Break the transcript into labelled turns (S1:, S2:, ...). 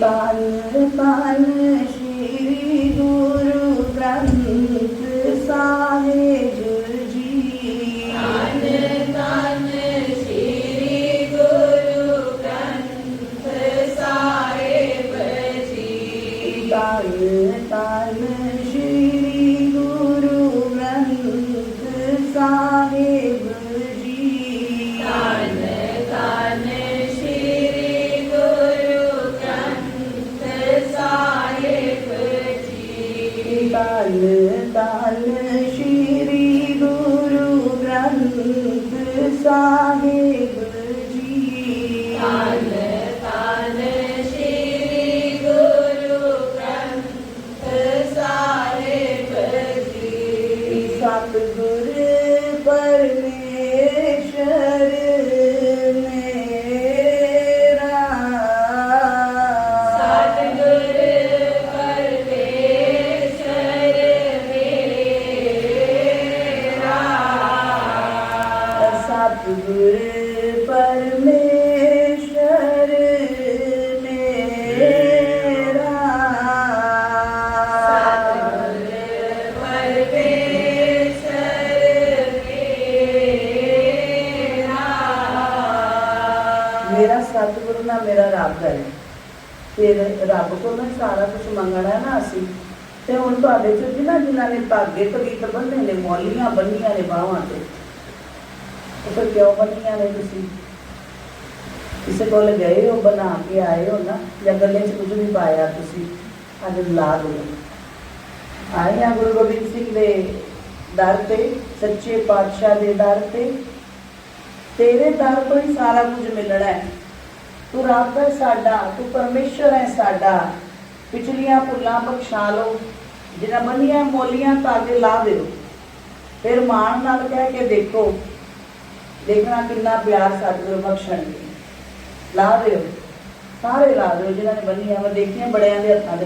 S1: बाल बाल श्री गुरु ग्रंथ सारे Thank you. ਤਨ ਤਨ ਸ਼੍ਰੀ ਗੁਰੂ ਗ੍ਰੰਥ ਸਾਹਿਬ ਜੀ। ਤਨ
S2: ਤਨ ਸ਼੍ਰੀ ਗੁਰੂ ਗ੍ਰੰਥ ਸਾਹਿਬ ਜੀ।
S1: ਸਤਿਗੁਰ ਸਤਿਗੁਰ ਪਰਮੇਸ਼ਰ ਮੇਰਾ ਸਤਿਗੁਰ
S2: ਪਰਮੇਸ਼ਰ ਮੇਰਾ।
S1: ਮੇਰਾ ਸਤਿਗੁਰੂ ਨਾਲ ਮੇਰਾ ਰੱਬ ਹੈ। ਫਿਰ ਰੱਬ ਕੋਲ ਮੈਂ ਸਾਰਾ ਕੁਝ ਮੰਗਣਾ ਹੈ ਨਾ ਅਸੀਂ। ਤੇ ਹੁਣ ਤੁਹਾਡੇ ਚ ਜਿਨ੍ਹਾਂ ਜਿਨ੍ਹਾਂ ਨੇ ਧਾਗੇ ਤਵੀਤ ਬੰਨੇ ਨੇ, ਮੌਲੀਆਂ ਬੰਨੀਆਂ ਨੇ ਬਾਹਾਂ ਤੇ ਉਹ ਫਿਰ ਕਿਉਂ ਬੰਨੀਆਂ ਨੇ ਤੁਸੀਂ? ਕਿਸੇ ਕੋਲ ਗਏ ਹੋ, ਬਣਾ ਕੇ ਆਏ ਹੋ ਨਾ, ਜਾਂ ਗੱਲੇ 'ਚ ਕੁਝ ਨਹੀਂ ਪਾਇਆ ਤੁਸੀਂ, ਅੱਜ ਲਾ ਦਿਓ। ਆਏ ਆ ਗੁਰੂ ਗੋਬਿੰਦ ਸਿੰਘ ਦੇ ਦਰ ਤੇ, ਸੱਚੇ ਪਾਤਸ਼ਾਹ ਦੇ ਦਰ ਤੇ। ਤੇਰੇ ਦਰ ਤੋਂ ਹੀ ਸਾਰਾ ਕੁਝ ਮਿਲਣਾ ਹੈ। ਤੂੰ ਰੱਬ ਹੈ ਸਾਡਾ, ਤੂੰ ਪਰਮੇਸ਼ਰ ਹੈ ਸਾਡਾ। ਪਿਛਲੀਆਂ ਭੁੱਲਾਂ ਬਖਸ਼ਾ ਲਓ ਜਿਹਨਾਂ ਬੰਨੀਆਂ ਮੋਲੀਆਂ ਤਾਗੇ ਲਾ ਦਿਓ। ਫਿਰ ਮਾਣ ਨਾਲ ਕਹਿ ਕੇ ਦੇਖੋ ਦੇਖਣਾ ਕਿੰਨਾ ਪਿਆਰ ਸਤਿਗੁਰੂ ਬਖਸ਼ਣਗੇ ਲਾ ਦਿਓ। ਸਾਰੇ ਲਾ ਦਿਓ, ਜਿਨ੍ਹਾਂ ਨੇ ਬੰਨੀਆਂ ਵਾ ਦੇਖੀਆਂ ਬੜਿਆਂ ਦੇ ਹੱਥਾਂ ਦੇ